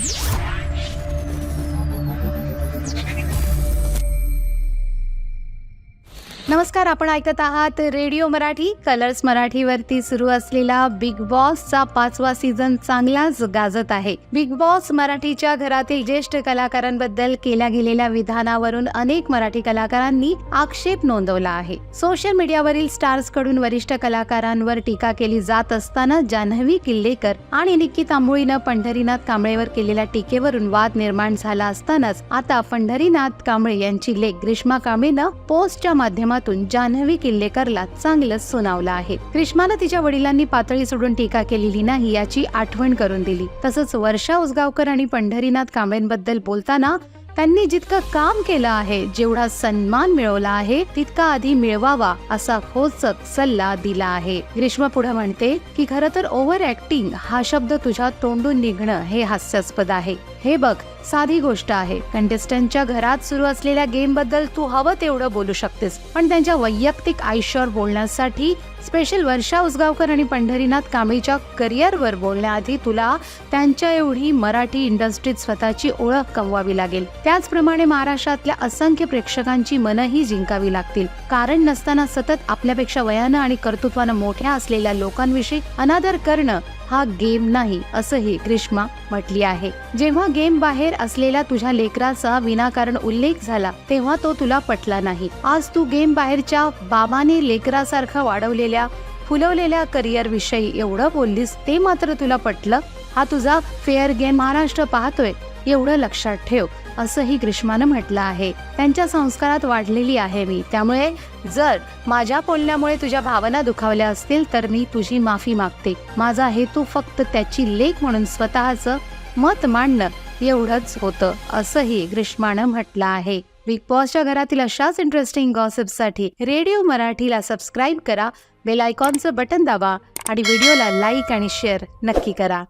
Yeah. नमस्कार आपण ऐकत आहात रेडिओ मराठी. कलर्स मराठीवरती सुरू असलेला बिग बॉसचा पाचवा सीझन चांगलाच गाजत आहे. बिग बॉस मराठीच्या घरातील ज्येष्ठ कलाकारांबद्दल केल्या गेलेल्या विधानावरून अनेक मराठी कलाकारांनी आक्षेप नोंदवला आहे. सोशल मीडियावरील स्टार्सकडून वरिष्ठ कलाकारांवर टीका केली जात असताना जान्हवी किल्लेकर आणि निक्की तांबोळीनं पंढरीनाथ कांबळेवर केलेल्या टीकेवरून वाद निर्माण झाला असतानाच आता पंढरीनाथ कांबळे यांची लेख ग्रीष्मा कांबळेनं पोस्टच्या माध्यमात माध्यमातून जान्हवी किल्लेकरला चांगलंच सुनावलं आहे. क्रिश्माला तिच्या वडिलांनी पातळी सोडून टीका केलेली नाही याची आठवण करून दिली. तसंच वर्षा उसगावकर आणि पंढरीनाथ कांबळेंबद्दल बोलताना त्यांनी जितकं काम केलं आहे जेवढा सन्मान मिळवला आहे तितका आधी मिळवावा असा खोचक सल्ला दिला आहे. ग्रीष्म पुढे म्हणते की खरं तर ओव्हर ऍक्टिंग हा शब्द तुझ्या तोंडून निघणं हे हास्यास्पद आहे. हे बघ साधी गोष्ट आहे. कंटेस्टंटच्या घरात सुरू असलेल्या गेमबद्दल तू हवं तेवढं बोलू शकतेस पण त्यांच्या वैयक्तिक आयुष्यावर बोलण्यासाठी स्पेशल वर्षा उसगावकर आणि पंढरीनाथ कांबळीच्या करिअरवर बोलण्याआधी तुला त्यांच्या एवढी मराठी इंडस्ट्रीत स्वतःची ओळख कमवावी लागेल. त्याचप्रमाणे महाराष्ट्रातल्या असंख्य प्रेक्षकांची मनही जिंकावी लागतील. कारण नसताना सतत आपल्यापेक्षा वयानं आणि कर्तृत्वानं मोठ्या असलेल्या लोकांविषयी अनादर करणं हा गेम नाही असंही ग्रीष्मा म्हटली आहे. जेव्हा गेम बाहेर असलेल्या तुझ्या लेकराचा विनाकारण उल्लेख झाला तेव्हा तो तुला पटला नाही. आज तू गेम बाहेरच्या बाबाने लेकरासारखं वाढवलेल्या फुलवलेल्या करिअर विषयी एवढं बोललीस ते मात्र तुला पटलं? हा तुझा फेअर गेम महाराष्ट्र पाहतोय एवढं लक्षात ठेव असंही ग्रीष्मानं म्हटलं आहे. त्यांच्या संस्कारात वाढलेली आहे मी. त्यामुळे जर माझ्या बोलण्यामुळे तुझ्या भावना दुखावल्या असतील तर मी तुझी माफी मागते. माझा हेतू फक्त त्याची लेख म्हणून स्वतःचं मत मांडणं एवढंच होतं असंही ग्रीष्मानं म्हटलं आहे. बिग बॉसच्या घरातील अशाच इंटरेस्टिंग गॉसिपसाठी रेडिओ मराठीला सबस्क्राईब करा बेल आयकॉनचं बटन दाबा आणि व्हिडिओला लाईक आणि शेअर नक्की करा.